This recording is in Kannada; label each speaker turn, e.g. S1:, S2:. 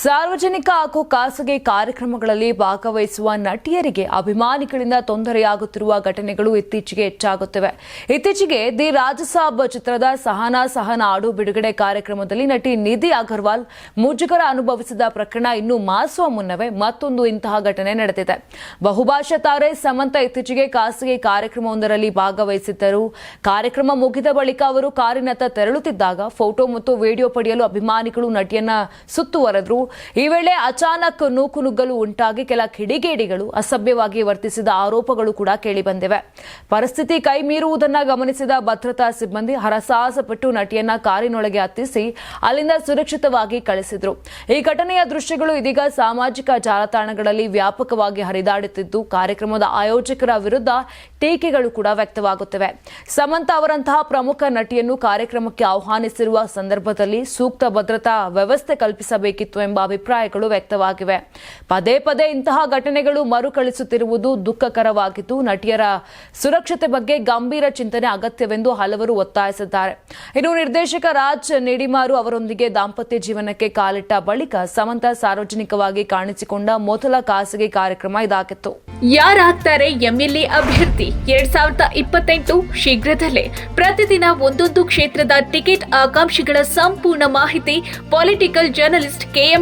S1: ಸಾರ್ವಜನಿಕ ಹಾಗೂ ಖಾಸಗಿ ಕಾರ್ಯಕ್ರಮಗಳಲ್ಲಿ ಭಾಗವಹಿಸುವ ನಟಿಯರಿಗೆ ಅಭಿಮಾನಿಗಳಿಂದ ತೊಂದರೆಯಾಗುತ್ತಿರುವ ಘಟನೆಗಳು ಇತ್ತೀಚೆಗೆ ಹೆಚ್ಚಾಗುತ್ತಿವೆ. ಇತ್ತೀಚೆಗೆ ದಿ ರಾಜಸಾಬ್ ಚಿತ್ರದ ಸಹನಾ ಸಹನ ಆಡು ಬಿಡುಗಡೆ ಕಾರ್ಯಕ್ರಮದಲ್ಲಿ ನಟಿ ನಿಧಿ ಅಗರ್ವಾಲ್ ಮುಜುಗರ ಅನುಭವಿಸಿದ ಪ್ರಕರಣ ಇನ್ನು ಮಾಸುವ ಮುನ್ನವೇ ಮತ್ತೊಂದು ಇಂತಹ ಘಟನೆ ನಡೆದಿದೆ. ಬಹುಭಾಷಾ ತಾರೆ ಸಮಂತ ಇತ್ತೀಚೆಗೆ ಖಾಸಗಿ ಕಾರ್ಯಕ್ರಮವೊಂದರಲ್ಲಿ ಭಾಗವಹಿಸಿದ್ದರು. ಕಾರ್ಯಕ್ರಮ ಮುಗಿದ ಬಳಿಕ ಅವರು ಕಾರಿನತ್ತ ತೆರಳುತ್ತಿದ್ದಾಗ ಫೋಟೋ ಮತ್ತು ವಿಡಿಯೋ ಪಡೆಯಲು ಅಭಿಮಾನಿಗಳು ನಟಿಯನ್ನ ಸುತ್ತುವರೆದ್ರು. ಈ ವೇಳೆ ಅಚಾನಕ್ ನೂಕುನುಗ್ಗಲು ಉಂಟಾಗಿ ಕೆಲ ಕಿಡಿಗೇಡಿಗಳು ಅಸಭ್ಯವಾಗಿ ವರ್ತಿಸಿದ ಆರೋಪಗಳು ಕೂಡ ಕೇಳಿಬಂದಿವೆ ಪರಿಸ್ಥಿತಿ ಕೈ ಮೀರುವುದನ್ನ ಗಮನಿಸಿದ ಭದ್ರತಾ ಸಿಬ್ಬಂದಿ ಹರಸಾಹಸಪಟ್ಟು ನಟಿಯನ್ನ ಕಾರಿನೊಳಗೆ ಹತ್ತಿಸಿ ಅಲ್ಲಿಂದ ಸುರಕ್ಷಿತವಾಗಿ ಕಳಿಸಿದ್ರು. ಈ ಘಟನೆಯ ದೃಶ್ಯಗಳು ಇದೀಗ ಸಾಮಾಜಿಕ ಜಾಲತಾಣಗಳಲ್ಲಿ ವ್ಯಾಪಕವಾಗಿ ಹರಿದಾಡುತ್ತಿದ್ದು, ಕಾರ್ಯಕ್ರಮದ ಆಯೋಜಕರ ವಿರುದ್ಧ ಟೀಕೆಗಳು ಕೂಡ ವ್ಯಕ್ತವಾಗುತ್ತಿವೆ. ಸಮಂತ ಅವರಂತಹ ಪ್ರಮುಖ ನಟಿಯನ್ನು ಕಾರ್ಯಕ್ರಮಕ್ಕೆ ಆಹ್ವಾನಿಸಿರುವ ಸಂದರ್ಭದಲ್ಲಿ ಸೂಕ್ತ ಭದ್ರತಾ ವ್ಯವಸ್ಥೆ ಕಲ್ಪಿಸಬೇಕಿತ್ತು ಎಂಬ ಅಭಿಪ್ರಾಯಗಳು ವ್ಯಕ್ತವಾಗಿವೆ. ಪದೇ ಪದೇ ಇಂತಹ ಘಟನೆಗಳು ಮರುಕಳಿಸುತ್ತಿರುವುದು ದುಃಖಕರವಾಗಿದ್ದು, ನಟಿಯರ ಸುರಕ್ಷತೆ ಬಗ್ಗೆ ಗಂಭೀರ ಚಿಂತನೆ ಅಗತ್ಯವೆಂದು ಹಲವರು ಒತ್ತಾಯಿಸಿದ್ದಾರೆ. ಇನ್ನು ನಿರ್ದೇಶಕ ರಾಜ್ ನೆಡಿಮಾರು ಅವರೊಂದಿಗೆ ದಾಂಪತ್ಯ ಜೀವನಕ್ಕೆ ಕಾಲಿಟ್ಟ ಬಳಿಕ ಸಮಂತ ಸಾರ್ವಜನಿಕವಾಗಿ ಕಾಣಿಸಿಕೊಂಡ ಮೊದಲ ಖಾಸಗಿ ಕಾರ್ಯಕ್ರಮ ಇದಾಗಿತ್ತು.
S2: ಯಾರಾಗ್ತಾರೆ ಎಂಎಲ್ಎ ಅಭ್ಯರ್ಥಿ? ಎರಡ್ ಸಾವಿರದ ಇಪ್ಪತ್ತೆಂಟು ಶೀಘ್ರದಲ್ಲೇ ಪ್ರತಿದಿನ ಒಂದೊಂದು ಕ್ಷೇತ್ರದ ಟಿಕೆಟ್ ಆಕಾಂಕ್ಷಿಗಳ ಸಂಪೂರ್ಣ ಮಾಹಿತಿ, ಪೊಲಿಟಿಕಲ್ ಜರ್ನಲಿಸ್ಟ್ ಕೆಎಂ